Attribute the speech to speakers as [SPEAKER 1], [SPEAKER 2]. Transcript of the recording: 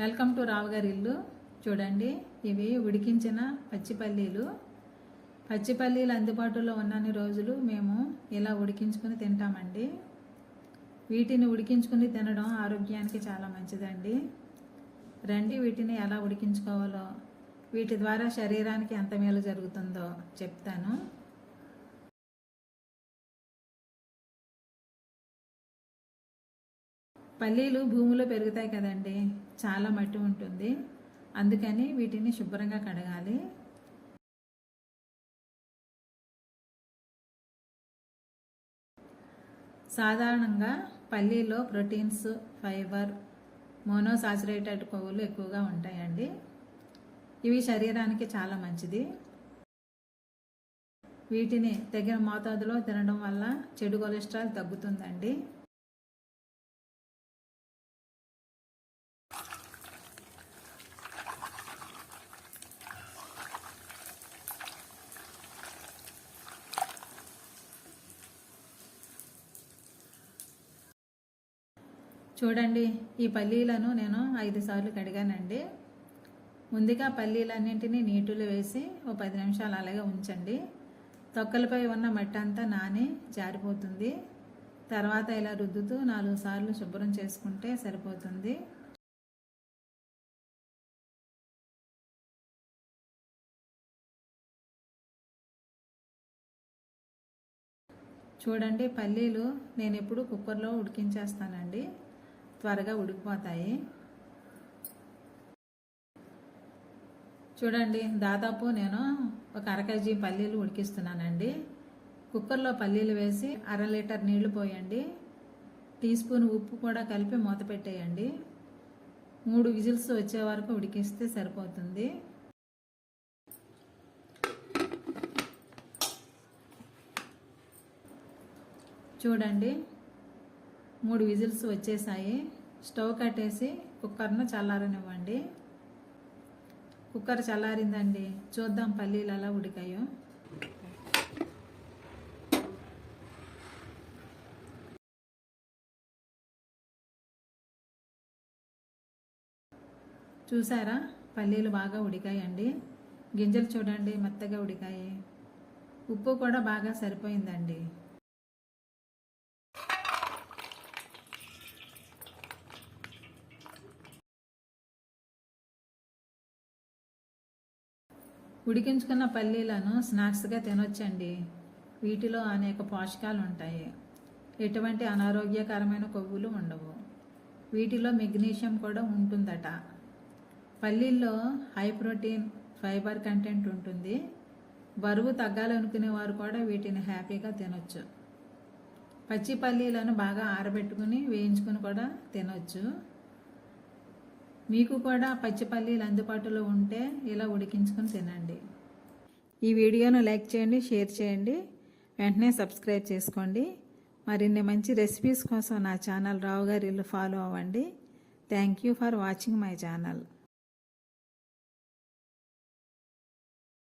[SPEAKER 1] Welcome to రావుగారి ఇల్లు. చూడండి ఇవి ఉడికించిన పచ్చిపల్లీలు పచ్చిపల్లీలు అందుబాటులో ఉన్నన్ని రోజులు మేము ఇలా ఉడికించుకుని తింటామండి. వీటిని ఉడికించుకుని తినడం ఆరోగ్యానికి చాలా మంచిదండి. రండి వీటిని ఎలా ఉడికించుకోవాలో వీటి ద్వారా శరీరానికి ఎంత మేలు జరుగుతుందో చెప్తాను. పల్లీలు భూమిలో పెరుగుతాయి కదండి. చాలా మట్టి ఉంటుంది. అందుకని వీటిని శుభ్రంగా కడగాలి. సాధారణంగా పల్లీలో ప్రోటీన్స్ ఫైబర్ మోనోసాచురేటెడ్ కొవ్వులు ఎక్కువగా ఉంటాయండి. ఇవి శరీరానికి చాలా మంచిది. వీటిని తగిన మోతాదులో తినడం వల్ల చెడు కొలెస్ట్రాల్ తగ్గుతుందండి. చూడండి ఈ పల్లీలను నేను ఐదు సార్లు కడిగానండి. ముందుగా పల్లీలన్నింటినీ నీటిలో వేసి ఓ పది నిమిషాలు అలాగే ఉంచండి. తొక్కలపై ఉన్న మట్టి అంతా నాని జారిపోతుంది. తర్వాత ఇలా రుద్దుతూ నాలుగు సార్లు శుభ్రం చేసుకుంటే సరిపోతుంది. చూడండి పల్లీలు నేను ఎప్పుడు కుక్కర్లో ఉడికించేస్తానండి. త్వరగా ఉడికిపోతాయి. చూడండి దాదాపు నేను ఒక అర కేజీ పల్లీలు ఉడికిస్తున్నానండి. కుక్కర్లో పల్లీలు వేసి అర లీటర్ నీళ్ళు పోయండి. టీ స్పూన్ ఉప్పు కూడా కలిపి మూత పెట్టేయండి. మూడు విజిల్స్ వచ్చే వరకు ఉడికిస్తే సరిపోతుంది. చూడండి మూడు విజిల్స్ వచ్చేసాయి. స్టవ్ కట్టేసి కుక్కర్ను చల్లారనివ్వండి. కుక్కర్ చల్లారిందండి. చూద్దాం పల్లీలు ఎలా ఉడికాయో. చూసారా? పల్లీలు బాగా ఉడికాయండి. గింజలు చూడండి మెత్తగా ఉడికాయి. ఉప్పు కూడా బాగా సరిపోయిందండి. ఉడికించుకున్న పల్లీలను స్నాక్స్గా తినొచ్చండి. వీటిలో అనేక పోషకాలు ఉంటాయి ఎటువంటి అనారోగ్యకరమైన కొవ్వులు ఉండవు. వీటిలో మెగ్నీషియం కూడా ఉంటుందట. పల్లీల్లో హై ప్రోటీన్ ఫైబర్ కంటెంట్ ఉంటుంది. బరువు తగ్గాలనుకునే వారు కూడా వీటిని హ్యాపీగా తినొచ్చు. పచ్చి పల్లీలను బాగా ఆరబెట్టుకుని వేయించుకుని కూడా తినొచ్చు. మీకు కూడా పచ్చి పల్లీలు అందుబాటులో ఉంటే ఇలా ఉడికించుకొని తినండి. ఈ వీడియోను లైక్ చేయండి షేర్ చేయండి వెంటనే సబ్స్క్రైబ్ చేసుకోండి. మరిన్ని మంచి రెసిపీస్ కోసం నా ఛానల్ రావు గారి ఇల్లు ఫాలో అవ్వండి. Thank you for watching my channel